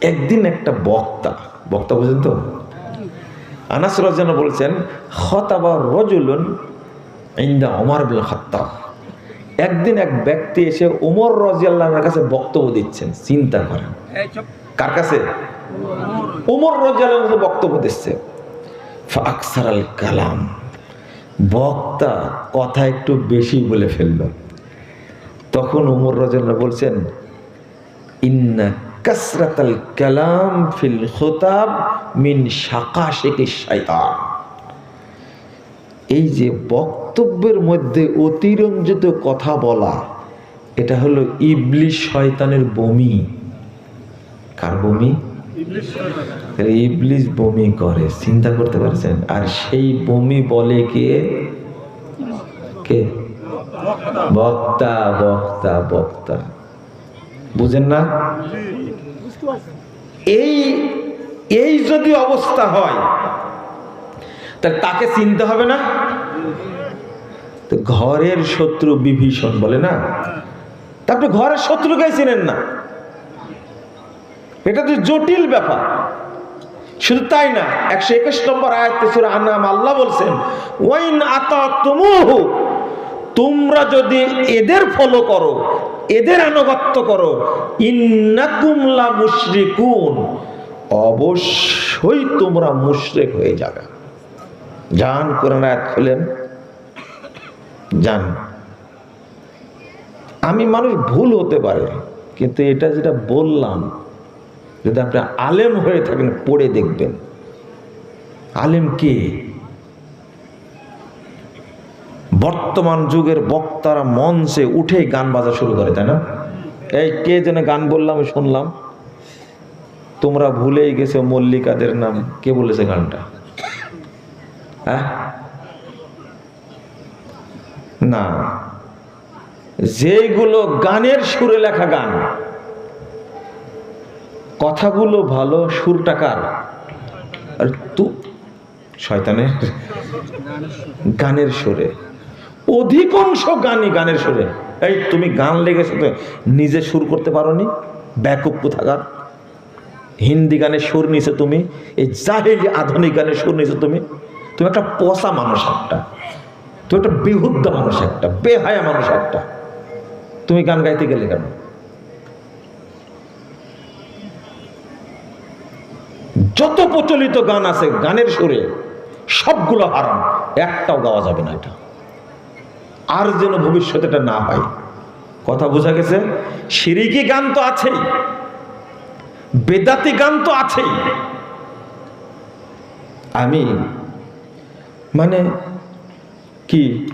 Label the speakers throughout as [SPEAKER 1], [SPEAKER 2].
[SPEAKER 1] একদিন একটা বক্তা বক্তা বুঝেন তো? আনাস রাজন বলছেন খতাবা রজুলুন ইন্দা বিল খাত্তাব। একদিন এক ব্যক্তি এসে ওমর রাজিয়াল্লাহর কাছে বক্তব্য দিচ্ছেন চিন্তা করেন। কার কাছে? ওমর রাজিয়াল্লাহর কাছে বক্তব্য দিচ্ছে। আকসার আল কালাম। বক্তা কথা একটু বেশি বলে ফেলল। তখন ওমর রাজিয়াল্লাহ বলছেন ইন্না কাসরাতাল কালাম ফিল খোতাব মিন শাকাশিকি শাইতান। এই যে বক্তব্যের মধ্যে অতিরঞ্জিত কথা বলা এটা হলো ইবলিশ শয়তানের বমি। কার বমি? ইবলিশ বমি করে চিন্তা করতে পারছেন? আর সেই বমি বলে কে? কে? বক্তা। বক্তা বক্তা বুঝেন না? এই এই যদি অবস্থা হয় তাহলে তাকে চিনতে হবে না? ঘরের শত্রু বিভীষণ বলে না? তারপরে ঘরের শত্রুকে চিনেন না। এটা তো জটিল ব্যাপার। শুধু তাই না, একশো একুশ নম্বর আয়াতে আনাম আল্লাহ বলছেন, ওয়াইন আতা তুমুহু তোমরা যদি এদের ফলো করো, এদের আনুগত্য করো ইন্নাকুমলা মুশরিকুন, অবশ্যই তোমরা মুশরিক হয়ে যাবে। যান কোরআন আয়াত খুলেন। যান আমি মানুষ ভুল হতে পারে, কিন্তু এটা যেটা বললাম, যদি আপনি আলেম হয়ে থাকেন, পড়ে দেখবেন। আলেম কে? বর্তমান যুগের বক্তারা মঞ্চে উঠে গান বাজা শুরু করে, তাই না? এই কে যেন গান বললাম শুনলাম। তোমরা ভুলেই গেছো মল্লিকাদের নাম। কে বলেছে গানটা? হ্যাঁ? না। যেগুলো গানের সুরে লেখা গান, কথাগুলো ভালো, সুরটা কার? আর তু শয়তানের গানের সুরে। অধিকাংশ গানই গানের সুরে। এই তুমি গান লেগেছো তো, নিজে সুর করতে পারো নি ব্যাকুপ থাকার হিন্দি গানের সুর নিছো তুমি? এই জাহেলি আধুনিক গানের সুর নিছো তুমি? তুমি একটা পচা মানুষ একটা। তুমি একটা বিহুদ্ধ মানুষ একটা, বেহায়া মানুষ একটা। তুমি গান গাইতে গেলে কেন? যত প্রচলিত গান আছে গানের সুরে, সবগুলো হারাম। একটাও গাওয়া যাবে না এটা। আর যেন ভবিষ্যতে এটা না হয়। কথা বোঝা গেছে? সিরিকি গান তো আছেই। বেদাতি গান তো আছেই। আমি মানে কি?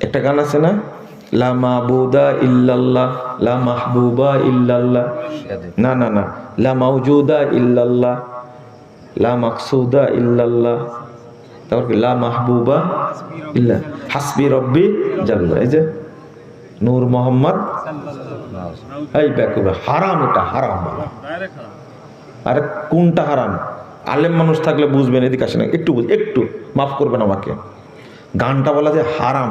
[SPEAKER 1] একটা গান আছে না? লা মাহবুদা ইল্লাল্লাহ, লা মাহবুবা ইল্লাল্লাহ। না না না। লা মাউজুদা ইল্লাল্লাহ, লা মাকসুদা ইল্লাল্লাহ। তারপর লা মাহবুবা ইল্লা হাসবি রব্বি জাল্লা। এই যে নূর মোহাম্মদ এই ব্যাকুবে, হারাম এটা, হারাম। আরে কোনটা হারাম? আলেম মানুষ থাকলে বুঝবেন, এদিকে আসে না একটু একটু, মাফ করবেন আমাকে। গানটা বলা যে হারাম।